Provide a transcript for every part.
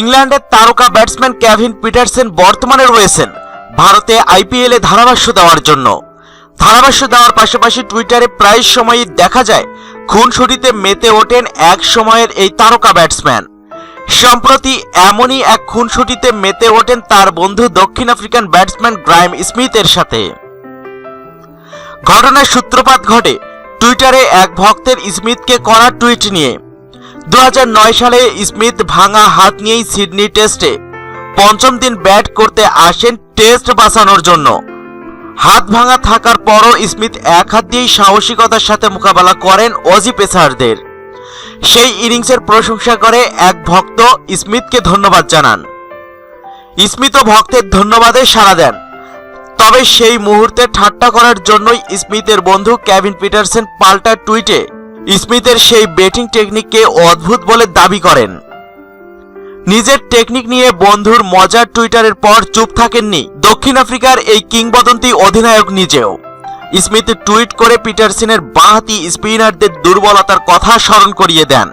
ইংল্যান্ডের তারকা batsman Kevin Petersen বর্তমানে রয়েছেন ভারতে আইপিএলে ধারাভাষ্য দেওয়ার জন্য। ধারাভাষ্য দেওয়ার পাশাপাশি টুইটারে প্রায় সময়ই দেখা যায়, খুনসুটিতে মেতে ওঠেন এক সময়ের এই তারকা ব্যাটসম্যান। সম্প্রতি এমনই এক খুনসুটিতে মেতে ওঠেন তার বন্ধু দক্ষিণ আফ্রিকান ব্যাটসম্যান গ্রাইম স্মিথের সাথে। ঘটনার সূত্রপাত ঘটে টুইটারে এক ভক্তের স্মিথকে করা টুইট নিয়ে। দু হাজার নয় সালে স্মিথ ভাঙা হাত নিয়েই সিডনি টেস্টে পঞ্চম দিন ব্যাট করতে আসেন টেস্ট বাঁচানোর জন্য। হাত ভাঙা থাকার পরও স্মিথ এক হাত দিয়েই সাহসিকতার সাথে মোকাবেলা করেন অজি পেসারদের। সেই ইনিংসের প্রশংসা করে এক ভক্ত স্মিথকে ধন্যবাদ জানান। স্মিথও ভক্তের ধন্যবাদে সাড়া দেন। তবে সেই মুহূর্তে ঠাট্টা করার জন্যই স্মিথের বন্ধু কেভিন পিটারসেন পাল্টা টুইটে স্মিথের সেই ব্যাটিং টেকনিককে অদ্ভুত বলে দাবি করেন। নিজের টেকনিক নিয়ে বন্ধুর মজার টুইটারের পর চুপ থাকেননি দক্ষিণ আফ্রিকার এই কিংবদন্তি অধিনায়ক নিজেও। স্মিথ টুইট করে পিটারসিনের বাঁহাতি স্পিনারদের দুর্বলতার কথা স্মরণ করিয়ে দেন।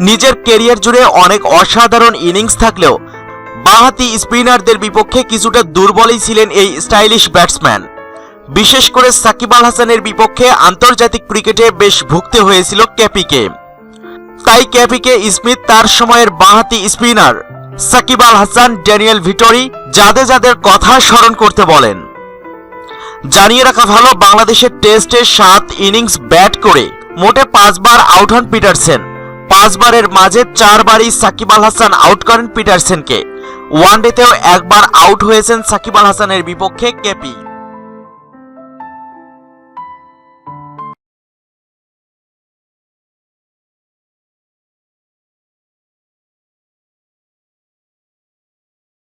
নিজের কেরিয়ার জুড়ে অনেক অসাধারণ ইনিংস থাকলেও বাঁহাতি স্পিনারদের বিপক্ষে কিছুটা দুর্বলই ছিলেন এই স্টাইলিশ ব্যাটসম্যান। বিশেষ করে সাকিব আল হাসানের বিপক্ষে আন্তর্জাতিক ক্রিকেটে বেশ ভুগতে হয়েছিল ক্যাপিকে। তাই ক্যাপিকে স্মিথ তার সময়ের বাঁহাতি spinner Shakib Al Hasan Daniel Vettori যাদের যাদের কথা স্মরণ করতে বলেন। জানিয়ে রাখা ভালো, বাংলাদেশের টেস্টে সাত ইনিংস ব্যাট করে মোটে পাঁচবার আউট হন পিটারসেন। পাঁচবারের মাঝে চারবারই সাকিব আল হাসান আউট করেন পিটারসেনকে। ওয়ানডেতেও একবার আউট হয়েছেন সাকিব আল হাসানের বিপক্ষে কেপি